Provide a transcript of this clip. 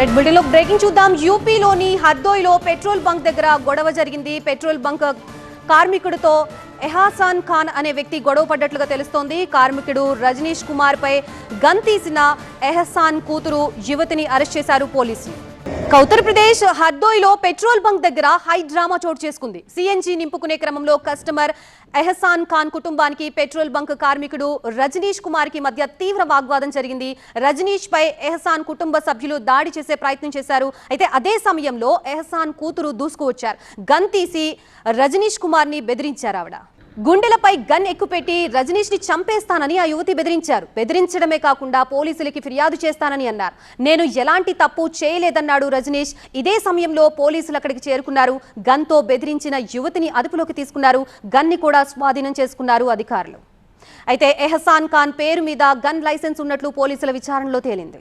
Red బుల్టెన్లో breaking చూద్దాం. యూపీలోని హర్దోయ్లో petrol bunk దగ్గర గొడవ జరిగింది. పెట్రోల్ బంక్ కార్మికుడితో ఎహాసాన్ ఖాన్ అనే వ్యక్తి గొడవ పడ్డట్లుగా తెలుస్తోంది. కార్మికుడు రజనీష్ కుమార్ పై గన్ తీసిన ఎహసాన్ కూతురు యువతిని అరెస్ట్ చేశారు పోలీసులు. ఉత్తరప్రదేశ్ హర్దోయ్లో పెట్రోల్ బంక్ దగ్గర హై డ్రామా చోటు చేసుకుంది. సిఎన్జి నింపుకునే క్రమంలో కస్టమర్ ఎహసాన్ ఖాన్ కుటుంబానికి పెట్రోల్ బంక్ కార్మికుడు రజనీష్ కుమార్కి మధ్య తీవ్ర వాగ్వాదం జరిగింది. రజనీష్ పై ఎహసాన్ కుటుంబ సభ్యులు దాడి చేసే ప్రయత్నం చేశారు. అయితే అదే సమయంలో ఎహసాన్ కూతురు దూసుకువచ్చారు. గన్ తీసి రజనీష్ కుమార్ని బెదిరించారు ఆవిడ. గుండెలపై గన్ ఎక్కుపెట్టి రజనీష్ని చంపేస్తానని ఆ యువతి బెదిరించారు. బెదిరించడమే కాకుండా పోలీసులకి ఫిర్యాదు చేస్తానని అన్నారు. నేను ఎలాంటి తప్పు చేయలేదన్నాడు రజనీష్. ఇదే సమయంలో పోలీసులు అక్కడికి చేరుకున్నారు. గన్తో బెదిరించిన యువతిని అదుపులోకి తీసుకున్నారు. గన్ని కూడా స్వాధీనం చేసుకున్నారు అధికారులు. అయితే ఎహసాన్ ఖాన్ పేరు మీద గన్ లైసెన్స్ ఉన్నట్లు పోలీసుల విచారణలో తేలింది.